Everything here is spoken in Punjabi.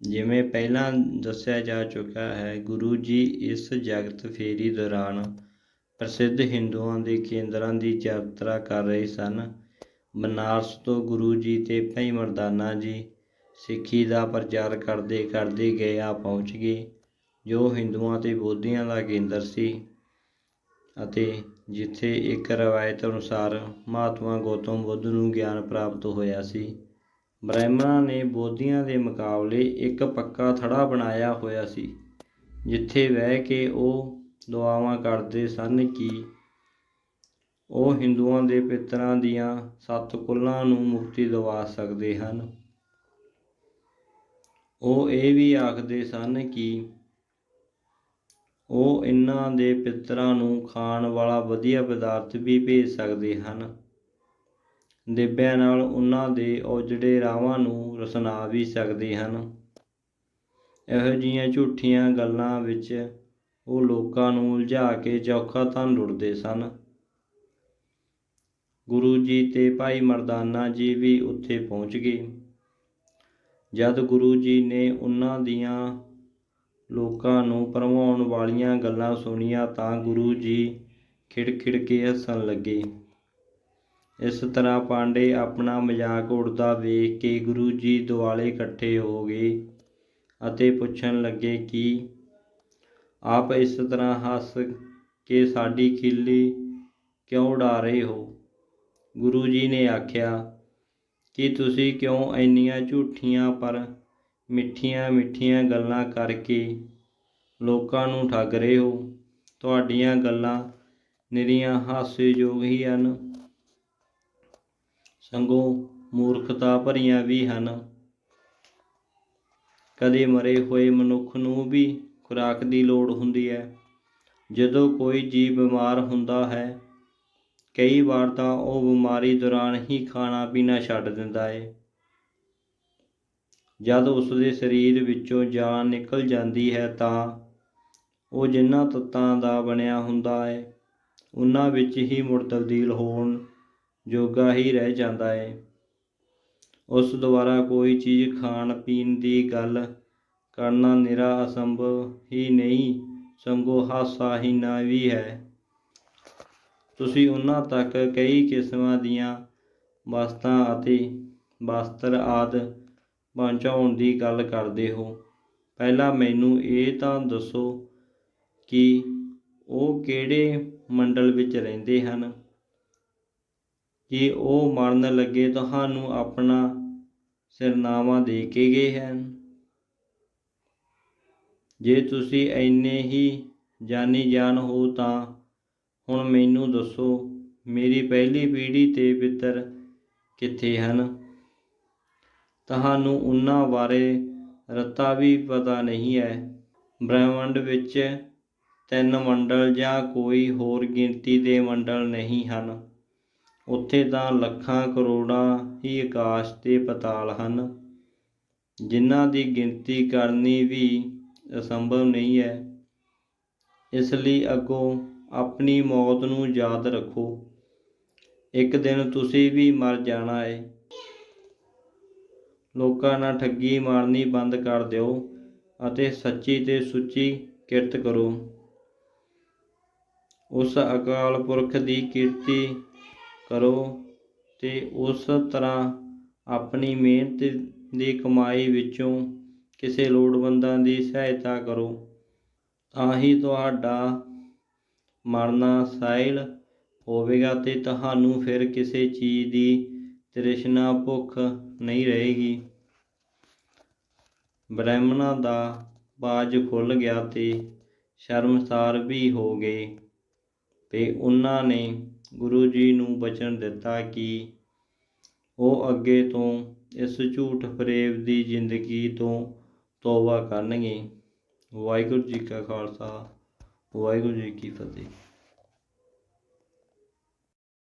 ਜਿਵੇਂ ਪਹਿਲਾਂ ਦੱਸਿਆ ਜਾ ਚੁੱਕਾ ਹੈ, ਗੁਰੂ ਜੀ ਇਸ ਜਗਤ ਫੇਰੀ ਦੌਰਾਨ ਪ੍ਰਸਿੱਧ ਹਿੰਦੂਆਂ ਦੇ ਕੇਂਦਰਾਂ ਦੀ ਯਾਤਰਾ ਕਰ ਰਹੇ ਸਨ। ਬਨਾਰਸ ਤੋਂ ਗੁਰੂ ਜੀ ਤੇ ਭਾਈ ਮਰਦਾਨਾ ਜੀ ਸਿੱਖੀ ਦਾ ਪ੍ਰਚਾਰ ਕਰਦੇ ਕਰਦੇ ਗਿਆ ਪਹੁੰਚ ਗਏ, ਜੋ ਹਿੰਦੂਆਂ ਤੇ ਬੋਧੀਆਂ ਦਾ ਕੇਂਦਰ ਸੀ ਅਤੇ ਜਿੱਥੇ ਇੱਕ ਰਵਾਇਤ ਅਨੁਸਾਰ ਮਹਾਤਮਾ ਗੌਤਮ ਬੁੱਧ ਨੂੰ ਗਿਆਨ ਪ੍ਰਾਪਤ ਹੋਇਆ ਸੀ। ਬ੍ਰਾਹਮਣਾਂ ਨੇ ਬੋਧੀਆਂ ਦੇ ਮੁਕਾਬਲੇ ਇੱਕ ਪੱਕਾ ਥੜਾ ਬਣਾਇਆ ਹੋਇਆ ਸੀ, ਜਿੱਥੇ ਬਹਿ ਕੇ ਉਹ ਦੁਆਵਾਂ ਕਰਦੇ ਸਨ ਕਿ ਉਹ ਹਿੰਦੂਆਂ ਦੇ ਪਿਤਰਾਂ ਦੀਆਂ ਸੱਤ ਕੁੱਲਾਂ ਨੂੰ ਮੁਕਤੀ ਦਿਵਾ ਸਕਦੇ ਹਨ। ਉਹ ਇਹ ਵੀ ਆਖਦੇ ਸਨ ਕਿ ਉਹ ਇਹਨਾਂ ਦੇ ਪਿਤਰਾਂ ਨੂੰ ਖਾਣ ਵਾਲਾ ਵਧੀਆ ਪਦਾਰਥ ਵੀ ਭੇਜ ਸਕਦੇ ਹਨ। ਦੇਬਿਆਂ ਨਾਲ ਉਹਨਾਂ ਦੇ ਔਜੜੇ ਰਾਵਾਂ ਨੂੰ ਰਸਨਾ ਵੀ ਸਕਦੇ ਹਨ। ਇਹੋ ਜਿਹੀਆਂ ਝੂਠੀਆਂ ਗੱਲਾਂ ਵਿੱਚ ਉਹ ਲੋਕਾਂ ਨੂੰ ਉਲਝਾ ਕੇ ਚੌਖਾ ਤਾਂ ਲੁੱਟਦੇ ਸਨ। ਗੁਰੂ ਜੀ ਤੇ ਭਾਈ ਮਰਦਾਨਾ ਜੀ ਵੀ ਉੱਥੇ ਪਹੁੰਚ ਗਏ। ਜਦ ਗੁਰੂ ਜੀ ਨੇ ਉਹਨਾਂ ਦੀਆਂ ਲੋਕਾਂ ਨੂੰ ਭਰਮਾਉਣ ਵਾਲੀਆਂ ਗੱਲਾਂ ਸੁਣੀਆਂ ਤਾਂ ਗੁਰੂ ਜੀ ਖਿੜਖਿੜ ਕੇ ਹੱਸਣ ਲੱਗੇ। ਇਸ ਤਰ੍ਹਾਂ ਪਾਂਡੇ ਆਪਣਾ ਮਜ਼ਾਕ ਉਡਦਾ ਵੇਖ ਕੇ ਗੁਰੂ ਜੀ ਦੁਆਲੇ ਇਕੱਠੇ ਹੋ ਗਏ ਅਤੇ ਪੁੱਛਣ ਲੱਗੇ ਕਿ ਆਪ ਇਸ ਤਰ੍ਹਾਂ ਹੱਸ ਕੇ ਸਾਡੀ ਖਿੱਲੀ ਕਿਉਂ ਉਡਾ ਰਹੇ ਹੋ? ਗੁਰੂ ਜੀ ਨੇ ਆਖਿਆ, ਕਿ ਤੁਸੀਂ ਕਿਉਂ ਇੰਨੀਆਂ ਝੂਠੀਆਂ ਪਰ ਮਿੱਠੀਆਂ ਮਿੱਠੀਆਂ ਗੱਲਾਂ ਕਰਕੇ ਲੋਕਾਂ ਨੂੰ ਠੱਗ ਰਹੇ ਹੋ? ਤੁਹਾਡੀਆਂ ਗੱਲਾਂ ਨਿਰੀਆਂ ਹਾਸੇਯੋਗ ਹੀ ਹਨ। ਸੰਗੋਂ ਮੂਰਖਤਾ ਭਰੀਆਂ ਵੀ ਹਨ। ਕਦੇ ਮਰੇ ਹੋਏ ਮਨੁੱਖ ਨੂੰ ਵੀ ਖੁਰਾਕ ਦੀ ਲੋੜ ਹੁੰਦੀ ਹੈ। ਜਦੋਂ ਕੋਈ ਜੀਵ ਬਿਮਾਰ ਹੁੰਦਾ ਹੈ, ਕਈ ਵਾਰ ਤਾਂ ਉਹ ਬਿਮਾਰੀ ਦੌਰਾਨ ਹੀ ਖਾਣਾ ਪੀਣਾ ਛੱਡ ਦਿੰਦਾ ਹੈ ਜਦ ਉਸ ਦੇ ਸਰੀਰ ਵਿੱਚੋਂ ਜਾਨ ਨਿਕਲ ਜਾਂਦੀ ਹੈ ਤਾਂ ਉਹ ਜਿਨ੍ਹਾਂ ਤੱਤਾਂ ਦਾ ਬਣਿਆ ਹੁੰਦਾ ਹੈ ਉਹਨਾਂ ਵਿੱਚ ਹੀ ਮੁੜ ਤਬਦੀਲ ਹੋਣ ਜੋਗਾ ਹੀ ਰਹਿ ਜਾਂਦਾ ਹੈ ਉਸ ਦੁਆਰਾ ਕੋਈ ਚੀਜ਼ ਖਾਣ ਪੀਣ ਦੀ ਗੱਲ ਕਰਨਾ ਨਿਰਾ ਅਸੰਭਵ ਹੀ ਨਹੀਂ, ਸੰਗੋ ਹਾਸਾ ਹੀ ਨਾ ਵੀ ਹੈ। ਤੁਸੀਂ ਉਹਨਾਂ ਤੱਕ ਕਈ ਕਿਸਮਾਂ ਦੀਆਂ ਵਸਤਾਂ ਅਤੇ ਵਸਤਰ ਆਦ ਪਹੁੰਚਾਉਣ ਦੀ ਗੱਲ ਕਰਦੇ ਹੋ। ਪਹਿਲਾਂ ਮੈਨੂੰ ਇਹ ਤਾਂ ਦੱਸੋ ਕਿ ਉਹ ਕਿਹੜੇ ਮੰਡਲ ਵਿੱਚ ਰਹਿੰਦੇ ਹਨ? ਜੇ ਉਹ ਮਰਨ ਲੱਗੇ ਤੁਹਾਨੂੰ ਆਪਣਾ ਸਿਰਨਾਮਾ ਦੇ ਕੇ ਗਏ ਹਨ। ਜੇ ਤੁਸੀਂ ਐਨੇ ਹੀ ਜਾਨੀ ਜਾਨ ਹੋ ਤਾਂ ਹੁਣ ਮੈਨੂੰ ਦੱਸੋ, ਮੇਰੀ ਪਹਿਲੀ ਪੀੜ੍ਹੀ ਤੇ ਪਿੱਤਰ ਕਿੱਥੇ ਹਨ? ਤੁਹਾਨੂੰ ਉਹਨਾਂ ਬਾਰੇ ਰਤਾ ਵੀ ਪਤਾ ਨਹੀਂ ਹੈ। ਬ੍ਰਹਿਮੰਡ ਵਿੱਚ ਤਿੰਨ ਮੰਡਲ ਜਾਂ ਕੋਈ ਹੋਰ ਗਿਣਤੀ ਦੇ ਮੰਡਲ ਨਹੀਂ ਹਨ। ਉੱਥੇ ਤਾਂ ਲੱਖਾਂ ਕਰੋੜਾਂ ਹੀ ਆਕਾਸ਼ ਤੇ ਪਤਾਲ ਹਨ। ਜਿਨ੍ਹਾਂ ਦੀ ਗਿਣਤੀ ਕਰਨੀ ਵੀ ਅਸੰਭਵ ਨਹੀਂ ਹੈ। ਇਸ ਲਈ ਅੱਗੋਂ ਆਪਣੀ ਮੌਤ ਨੂੰ ਯਾਦ ਰੱਖੋ। ਇੱਕ ਦਿਨ ਤੁਸੀਂ ਵੀ ਮਰ ਜਾਣਾ ਹੈ ਲੋਕਾਂ ਨਾਲ ਠੱਗੀ ਮਾਰਨੀ ਬੰਦ ਕਰ ਦਿਓ ਅਤੇ ਸੱਚੀ ਤੇ ਸੁੱਚੀ ਕਿਰਤ ਕਰੋ। ਉਸ ਅਕਾਲ ਪੁਰਖ ਦੀ ਕੀਰਤੀ ਕਰੋ ਤੇ ਉਸ ਤਰ੍ਹਾਂ ਆਪਣੀ ਮਿਹਨਤ ਦੀ ਕਮਾਈ ਵਿੱਚੋਂ ਕਿਸੇ ਲੋੜਵੰਦਾਂ ਦੀ ਸਹਾਇਤਾ ਕਰੋ। ਤਾਂ ਹੀ ਤੁਹਾਡਾ ਮਰਨਾ ਸਾਇਲ ਹੋਵੇਗਾ ਤੇ ਤੁਹਾਨੂੰ ਫਿਰ ਕਿਸੇ ਚੀਜ਼ ਦੀ ਤ੍ਰਿਸ਼ਨਾ ਭੁੱਖ ਨਹੀਂ ਰਹੇਗੀ। ਬ੍ਰਾਹਮਣਾਂ ਦਾ ਬਾਜ ਖੁੱਲ ਗਿਆ ਤੇ ਸ਼ਰਮਸਾਰ ਵੀ ਹੋ ਗਏ। ਤੇ ਉਹਨਾਂ ਨੇ ਗੁਰੂ ਜੀ ਨੂੰ ਬਚਨ ਦਿੱਤਾ ਕਿ ਉਹ ਅੱਗੇ ਤੋਂ ਇਸ ਝੂਠ ਫਰੇਬ ਦੀ ਜ਼ਿੰਦਗੀ ਤੋਂ ਤੋਬਾ ਕਰਨਗੇ। ਵਾਹਿਗੁਰੂ ਜੀ ਕਾ ਖਾਲਸਾ, ਵਾਹਿਗੁਰੂ ਜੀ ਕੀ ਫਤਿਹ।